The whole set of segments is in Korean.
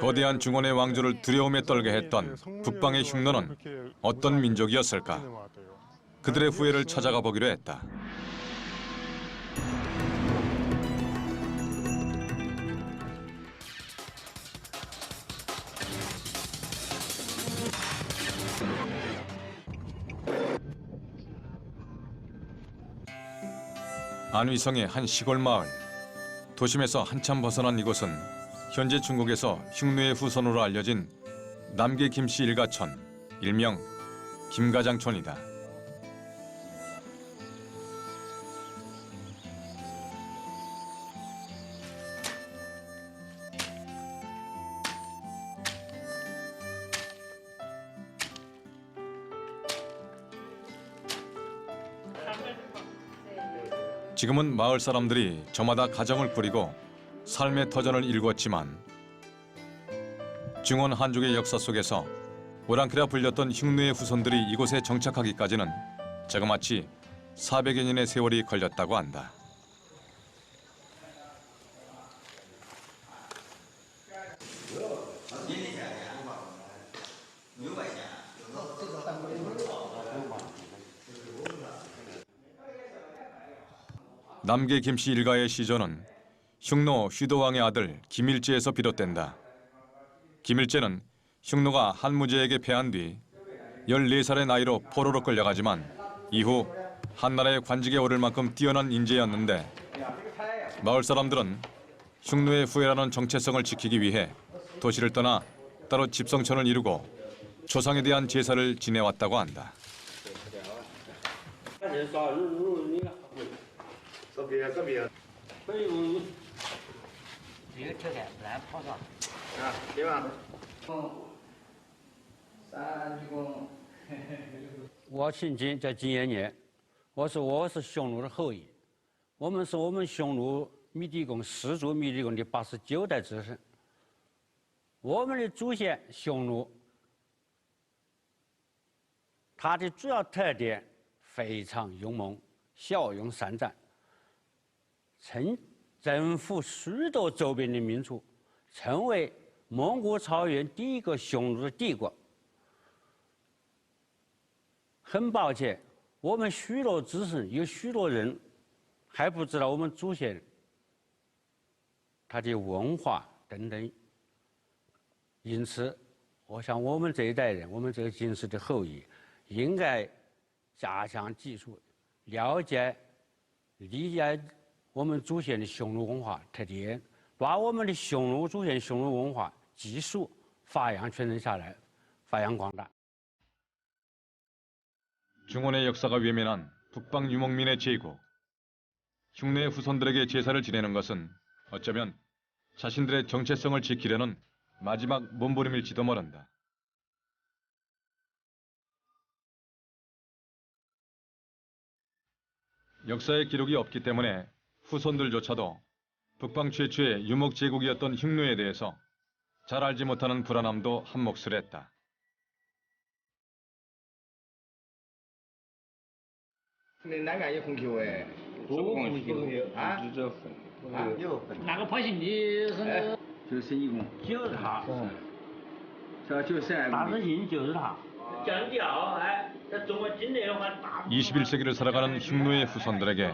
거대한 중원의 왕조를 두려움에 떨게 했던 북방의 흉노는 어떤 민족이었을까? 그들의 후예를 찾아가 보기로 했다. 안위성의 한 시골 마을. 도심에서 한참 벗어난 이곳은 현재 중국에서 흉노의 후손으로 알려진 남계 김씨 일가촌, 일명 김가장촌이다. 지금은 마을 사람들이 저마다 가정을 꾸리고 삶의 터전을 일궜지만 중원 한족의 역사 속에서 오랑캐라 불렸던 흉노의 후손들이 이곳에 정착하기까지는 자그마치 400여 년의 세월이 걸렸다고 한다. 남계 김씨 일가의 시조는 흉노 휘도왕의 아들 김일제에서 비롯된다. 김일제는 흉노가 한무제에게 패한 뒤 14살의 나이로 포로로 끌려가지만 이후 한나라의 관직에 오를 만큼 뛰어난 인재였는데 마을 사람들은 흉노의 후예라는 정체성을 지키기 위해 도시를 떠나 따로 집성촌을 이루고 조상에 대한 제사를 지내왔다고 한다. 人少，如如你了，个别个别所以我这个车开来跑上。啊，对吧？三鞠躬。我姓金，叫金延年，我是我是匈奴的后裔，我们是我们匈奴密地公氏族密地公的八十九代子孙。我们的祖先匈奴，它的主要特点非常勇猛，骁勇善战，曾征服许多周边的民族，成为蒙古草原第一个匈奴的帝国。很抱歉，我们许多子孙有许多人还不知道我们祖先他的文化等等，因此，我想我们这一代人，我们这个金氏的后裔，应该加强技术，了解、理解我们祖先的匈奴文化特点，把我们的匈奴祖先匈奴文化技术发扬传承下来，发扬光大。 중원의 역사가 외면한 북방 유목민의 제국. 흉내의 후손들에게 제사를 지내는 것은 어쩌면 자신들의 정체성을 지키려는 마지막 몸부림일지도 모른다. 역사의 기록이 없기 때문에 후손들조차도 북방 최초의 유목 제국이었던 흉노에 대해서 잘 알지 못하는 불안함도 한몫을 했다. 那哪个有红球哎？多红球啊？就这分，啊，有分。哪个跑行的是就是一共，就是他，这就是二公里。大自信就是他。降调，哎，在中国境内的话，大 21세기를 살아가는 흉노의 후손들에게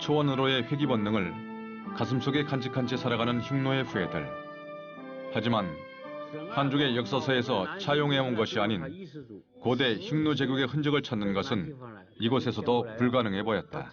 초원으로의 회귀 본능을 가슴속에 간직한 채 살아가는 흉노의 후예들. 하지만 한족의 역사서에서 차용해온 것이 아닌 고대 흉노 제국의 흔적을 찾는 것은 이곳에서도 불가능해 보였다.